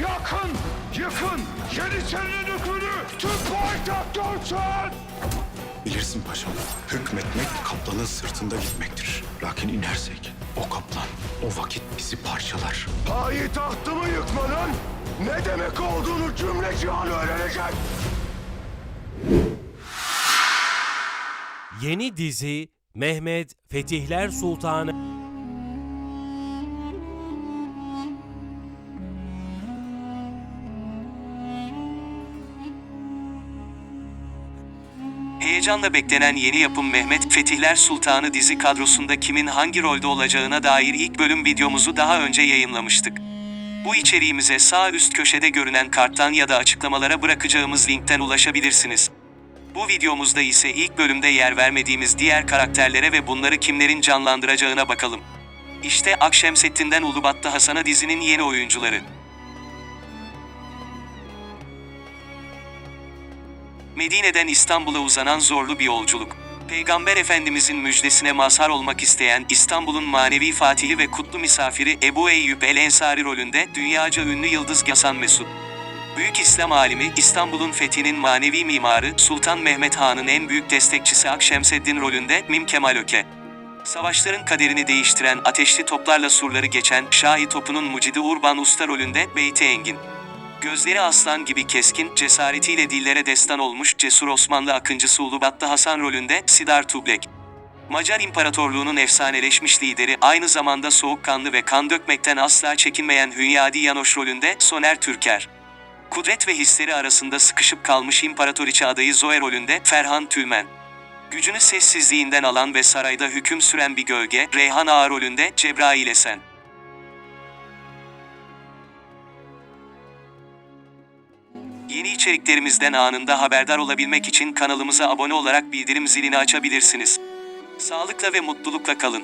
Yakın, yıkın, Yeniçerinin hükmünü tüm payitaht görsün! Bilirsin paşam, hükmetmek kaplanın sırtında gitmektir. Lakin inersek o kaplan o vakit bizi parçalar. Payitahtımı yıkmanın ne demek olduğunu cümle cihan öğrenecek! Yeni dizi Mehmet Fetihler Sultanı Heyecanla beklenen yeni yapım Mehmet Fetihler Sultanı dizi kadrosunda kimin hangi rolde olacağına dair ilk bölüm videomuzu daha önce yayınlamıştık. Bu içeriğimize sağ üst köşede görünen karttan ya da açıklamalara bırakacağımız linkten ulaşabilirsiniz. Bu videomuzda ise ilk bölümde yer vermediğimiz diğer karakterlere ve bunları kimlerin canlandıracağına bakalım. İşte Akşemseddin'den Ulubatlı Hasan'a dizinin yeni oyuncuları. Medine'den İstanbul'a uzanan zorlu bir yolculuk. Peygamber Efendimizin müjdesine mazhar olmak isteyen İstanbul'un manevi fatihi ve kutlu misafiri Ebu Eyyub el Ensari rolünde dünyaca ünlü yıldız Hasan Mesud. Büyük İslam alimi, İstanbul'un fethinin manevi mimarı Sultan Mehmet Han'ın en büyük destekçisi Akşemseddin rolünde Mim Kemal Öke. Savaşların kaderini değiştiren ateşli toplarla surları geçen Şahi Topu'nun mucidi Urban Usta rolünde Beyti Engin. Gözleri aslan gibi keskin, cesaretiyle dillere destan olmuş cesur Osmanlı akıncısı Ulubatlı Hasan rolünde Sidar Tublek. Macar İmparatorluğu'nun efsaneleşmiş lideri aynı zamanda soğukkanlı ve kan dökmekten asla çekinmeyen Hünyadi Yanoş rolünde Soner Türker. Kudret ve hisleri arasında sıkışıp kalmış imparatoriçe adayı Zoe rolünde Ferhan Tülmen. Gücünü sessizliğinden alan ve sarayda hüküm süren bir gölge Reyhan Ağa rolünde Cebrail Esen. Yeni içeriklerimizden anında haberdar olabilmek için kanalımıza abone olarak bildirim zilini açabilirsiniz. Sağlıkla ve mutlulukla kalın.